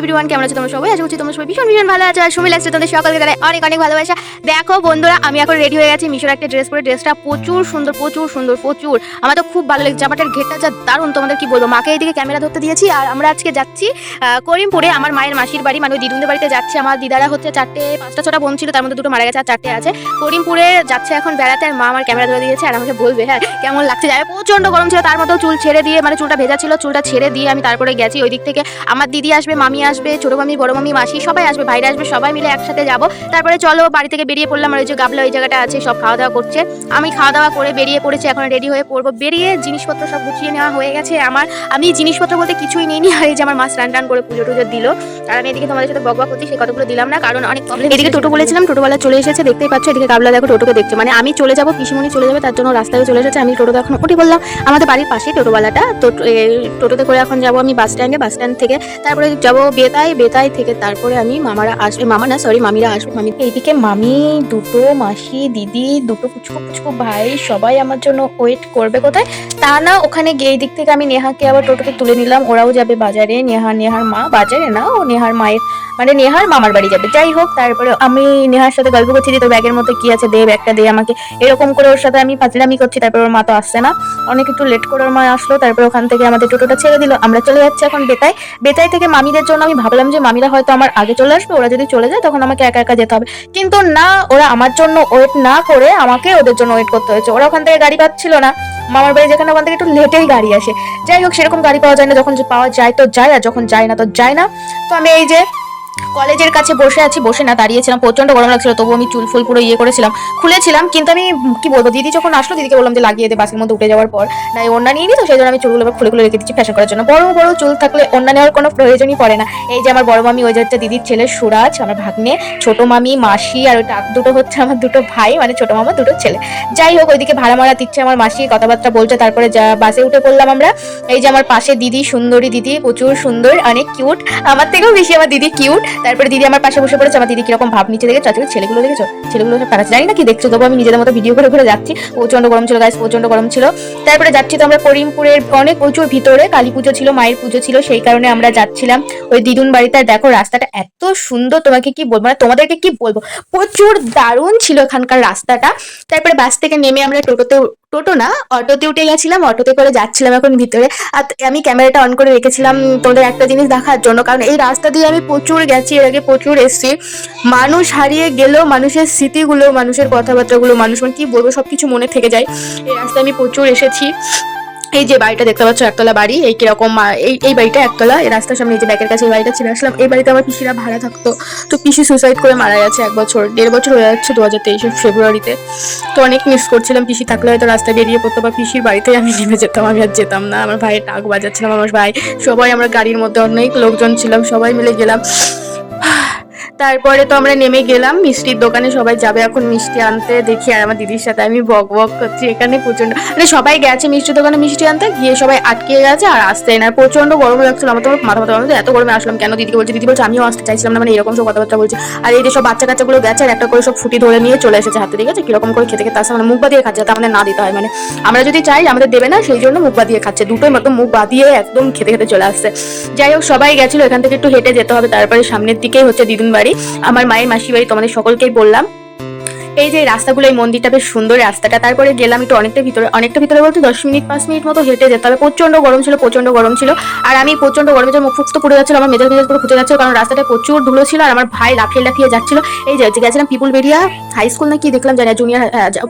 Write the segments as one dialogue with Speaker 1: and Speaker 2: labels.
Speaker 1: Everyone কেমন আছো তোমরা সবাই? আশা করছি তোমরা সবাই ভীষণ ভীষণ ভালো আছো। আর সময় লাগছে তোমাদের সকলকে তারা অনেক অনেক ভালোবাসা। দেখো বন্ধুরা, আমি এখন রেডি হয়ে গেছি মিশোর একটা ড্রেস পরে। ড্রেসটা প্রচুর সুন্দর প্রচুর সুন্দর, প্রচুর। আমার তো খুব ভালো লেগেছে। জামাটার ঘেরটা যা দারুণ, তোমাদের কি বলব? মাকে এইদিকে ক্যামেরা ধরতে দিয়েছি আর আমরা আজকে যাচ্ছি করিমপুরে। আমার মায়ের মাসির বাড়ি মানে দিদুনদের বাড়িতে যাচ্ছে। আমার দিদারা হচ্ছে চারটে, পাঁচটা, ছটা বোন ছিল, তার মধ্যে দুটো মারা গেছে আর চারটে আছে। করিমপুরে যাচ্ছে এখন বেড়াতে আর মা আমার ক্যামেরা ধরে দিয়েছে আর আমাকে বলবে হ্যাঁ কেমন লাগছে? যায় প্রচণ্ড গরম ছিল, তার মতো চুল ছেড়ে দিয়ে মানে চুলটা ভেজা ছিল, চুলটা ছেড়ে দিয়ে আমি তারপরে গেছি। ওই দিক থেকে আমার দিদি আসবে, মামি আসবে ছোট মামি বড় মামি মাসি সবাই আসবে ভাইরা আসবে সবাই মিলে একসাথে যাব। তারপরে চলো বাড়ি থেকে বেরিয়ে পড়লাম আর ওই যে গাবলা ওই জায়গাটা আছে সব খাওয়া দাওয়া করছে। আমি খাওয়া দাওয়া করে বেরিয়ে পড়েছি এখন রেডি হয়ে পড়ব। বেরিয়ে জিনিসপত্র সব গুছিয়ে নেওয়া হয়ে গেছে। আমার আমি জিনিসপত্র বলতে কিছুই নিইনি আর এই যে আমার মা রান টান করে পুজো টুজো দিল। আর আমি এদিকে তোমাদের সাথে বকবা করছি সেই কতগুলো দিলাম না কারণ অনেক প্রবলেম এদিকে টোটো বলেছিলাম টোটোওয়ালা চলে এসেছে দেখতেই পাচ্ছ এদিকে গাবলা দেখো টোটোকে দেখছে। মানে আমি চলে যাব পিসিমণি চলে যাবে তার জন্য রাস্তায় চলে এসেছে আমি টোটোতে এখন উঠে বললাম আমাদের বাড়ির পাশেই টোটোওয়ালাটা তো টোটোতে করে এখন যাব আমি বাস স্ট্যান্ডে বাস স্ট্যান্ড থেকে। তারপরে যাব বেতাই বেতাই থেকে তারপরে আমি মামারা আসবে মামা না সরি মামিরা আসবে, মামি।
Speaker 2: এইদিকে মামি, দুটো মাসি, দিদি, দুটো পুচকু পুচকু ভাই, সবাই আমার জন্য ওয়েট করবে কোথায়? তা না, ওখানে গিয়ে এই দিক থেকে আমি নেহাকে আবার টোটোতে তুলে নিলাম, ওরাও যাবে বাজারে, নেহা, নেহার মা বাজারে না, ও নেহার মায়ের মানে নেহার মামার বাড়ি যাবে। যাই হোক, তারপরে আমি নেহার সাথে গল্প করছি যে তোর ব্যাগের মধ্যে কি আছে দে ব্যাগটা দে আমাকে। এরকম করে ওর সাথে আমি ফাজলামি করছি, তারপর ওর মা তো আসছে না। অনেক একটু লেট করে ওর মা আসলো, তারপর ওখান থেকে আমাদের টোটোটা ছেড়ে দিল। আমরা চলে যাচ্ছি এখন বেতায়। বেতাই থেকে মামিদের জন্য আমি ভাবলাম যে মামিরা হয়তো আমার আগে চলে আসবে, ওরা যদি চলে যায় তখন আমাকে একা একা যেতে হবে। কিন্তু না, ওরা আমার জন্য ওয়েট না করে আমাকে ওদের জন্য ওয়েট করতে হয়েছে। ওরা ওখান থেকে গাড়ি পাচ্ছিল না। মামার বাড়ি যেখানে ওখান থেকে একটু লেটেই গাড়ি আসে। যাই হোক, সেরকম গাড়ি পাওয়া যায় না। যখন পাওয়া যায় তো যায়, আর যখন যায় না তো যায় না। তো আমি এই যে কলেজের কাছে বসে আছি, বসে না, দাঁড়িয়েছিলাম প্রচণ্ড গরম লাগছিল তবু আমি চুল ফুল পুরো ইয়ে করেছিলাম, খুলেছিলাম, কিন্তু আমি কি বলব, দিদি যখন আসলো, দিদিকে বললাম যে লাগিয়ে দে, বাসের মধ্যে উঠে যাওয়ার পর, না ওন্না নিয়ে নি তো, সেই জন্য আমি চুলগুলো খুলে খুলে রেখে দিচ্ছি ফ্যাশন করার জন্য। বড় বড় চুল থাকলে ওন্না নেওয়ার কোনো প্রয়োজনই পড়ে না। এই যে আমার বড় মামি, ওই যে হচ্ছে দিদির ছেলে সুরাজ, আমার ভাগ্নে, ছোট মামি, মাসি, আর ওটা দুটো হচ্ছে আমার দুটো ভাই মানে ছোট মামা, দুটো ছেলে। যাই হোক, ওইদিকে ভাড়া মারা দিচ্ছে আমার মাসি, কথাবার্তা বলছে, তারপরে যা, বাসে উঠে পড়লাম আমরা। এই যে আমার পাশে দিদি, সুন্দরী দিদি, প্রচুর সুন্দর, অনেক কিউট আমার থেকেও বেশি আমার দিদি কিউট তারপরে দিদি আমার পাশে বসে পড়েছে, আমার দিদি কীরকম ভাব নিচে দেখে চাচুকে ছেলেগুলো দেখেছ? ছেলেগুলো সব জানি না কি দেখছ, তবু আমি নিজেদের মতো ভিডিও করে করে যাচ্ছি। প্রচণ্ড গরম ছিল গাছ প্রচণ্ড গরম ছিল। তারপরে যাচ্ছি তো আমরা করিমপুরের অনেক প্রচুর ভিতরে কালী পুজো ছিল, মায়ের পুজো ছিল, সেই কারণে আমরা যাচ্ছিলাম। ওই দিদুন বাড়িতে দেখো রাস্তাটা এত সুন্দর তোমাকে কি বলব? মানে তোমাদেরকে কি বলব? প্রচুর দারুণ ছিল এখানকার রাস্তাটা। তারপরে বাস থেকে নেমে আমরা টোটোতে, টোটো না, অটোতে উঠে গেছিলাম, অটোতে করে যাচ্ছিলাম এখন ভিতরে। আর আমি ক্যামেরাটা অন করে রেখেছিলাম তোমাদের একটা জিনিস দেখার জন্য। কারণ এই রাস্তা দিয়ে আমি প্রচুর গেছি, এর আগে প্রচুর এসেছি। মানুষ হারিয়ে গেলেও মানুষের স্মৃতিগুলো, মানুষের কথাবার্তাগুলো, মানুষ মানে কি বলব, সবকিছু মনে থেকে যায়। এই রাস্তায় আমি প্রচুর এসেছি। এই যে বাড়িটা দেখতে পাচ্ছ, একতলা বাড়ি, এই কীরকম এই এই বাড়িটা একতলা, এই রাস্তার সামনে এই যে ব্যাকের কাছে এই বাড়িটা ছেড়ে আসলাম, এই বাড়িতে আমার পিসিরা ভাড়া থাকতো। তো পিসি সুসাইড করে মারা গেছে এক বছর, দেড় বছর হয়ে যাচ্ছে দু হাজার তেইশের ফেব্রুয়ারিতে তো। অনেক মিস করছিলাম, পিসি থাকলে হয়তো রাস্তায় বেরিয়ে পড়তো, বা পিসির বাড়িতে আমি নেমে যেতাম, আমি আর যেতাম না, আমার ভাইয়ের টাক বাজাচ্ছিলাম আমার ভাই, সবাই আমরা গাড়ির মধ্যে অনেক লোকজন ছিলাম, সবাই মিলে গেলাম। তারপরে তো আমরা নেমে গেলাম, মিষ্টির দোকানে সবাই যাবে এখন মিষ্টি আনতে, দেখি আর আমার দিদির সাথে আমি বক বক করছি এখানে প্রচণ্ড মানে সবাই গেছে মিষ্টির দোকানে মিষ্টি আনতে, গিয়ে সবাই আটকে গেছে আর আসতে না প্রচণ্ড গরম লাগছিল, আমার তো মাথা মাথা গরম এত গরমে আসলাম কেন, দিদিকে বলছি, দিদি বলছে, আমিও আসতে চাইছিলাম না মানে এরকম সব কথাবার্তা বলছে, আর এই যে সব বাচ্চা কাচ্চাগুলো গেছে আর একটা করে সব ফুটি ধরে নিয়ে চলে এসেছে হাতে, ঠিক আছে, কীরকম করে খেতে খেতে আসে মানে মুখ বাদিয়ে খাচ্ছে মানে না দিতে হয় মানে আমরা যদি চাই আমাদের দেবে না, সেই জন্য মুখ বাদিয়ে খাচ্ছে, দুটোই মতো মুখ বাদিয়ে একদম খেতে খেতে চলে আসছে। যাই হোক, সবাই গেছিল, এখান থেকে একটু হেঁটে যেতে হবে, তারপরে সামনের দিকেই হচ্ছে দিদুন বাড়ি আমার মায়ের মাসির বাড়ি তোমাদের সকলকেই বললাম। এই যে রাস্তাগুলো, এই মন্দিরটা বেশ সুন্দর রাস্তাটা। তারপরে গেলাম একটু অনেকটা ভিতরে অনেকটা ভিতরে বলতে দশ মিনিট, পাঁচ মিনিট মতো হেঁটে যেতে হবে। প্রচণ্ড গরম ছিল প্রচণ্ড গরম ছিল। আর আমি প্রচণ্ড গরমে যে মুখ ফুক তো পড়ে যাচ্ছিল, আমার মেজাজ মেজাজ খুঁজে যাচ্ছিল, কারণ রাস্তাটা প্রচুর ধুলো ছিল আর আমার ভাই লাফিয়ে লাফিয়ে যাচ্ছিল। এই যে গেছিলাম পিপুল বেরিয়া হাই স্কুল না কি দেখলাম জানি জুনিয়র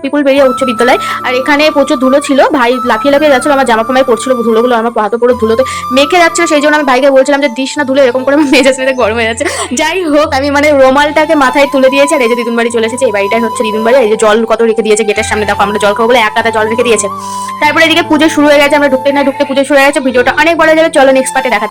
Speaker 2: পিপুল বেরিয়া উচ্চ বিদ্যালয়। আর এখানে প্রচুর ধুলো ছিল, ভাই লাফিয়ে লাফিয়ে যাচ্ছিল, আমার জামা ফামায় পড়ছিল, ধুলোগুলো আমার হাতে পুরো ধুলোতে মেখে যাচ্ছিল। সেই জন্য আমি ভাইকে বলছিলাম যে, দিস না ধুলো, এরকম করে আমার মেজাজ মেজাজ গরম হয়ে যাচ্ছে। যাই হোক, আমি মানে রোমালটাকে মাথায় তুলে দিয়েছি আর এই যে দিদুন বাড়ি চলে এসেছে, এই বাড়িটাই হচ্ছে। দিদুন বাড়ি এই যে জল কত রেখে দিয়েছে গেটের সামনে, দেখো আমরা জল খাব বলে এক জল রেখে দিয়েছে। তারপরে এদিকে পুজো শুরু হয়ে গেছে, আমরা ঢুকতে না ঢুকতে পুজো শুরু হয়ে গেছে। ভিডিওটা অনেক বড় যাবে, চলো নেক্সট পার্টে দেখা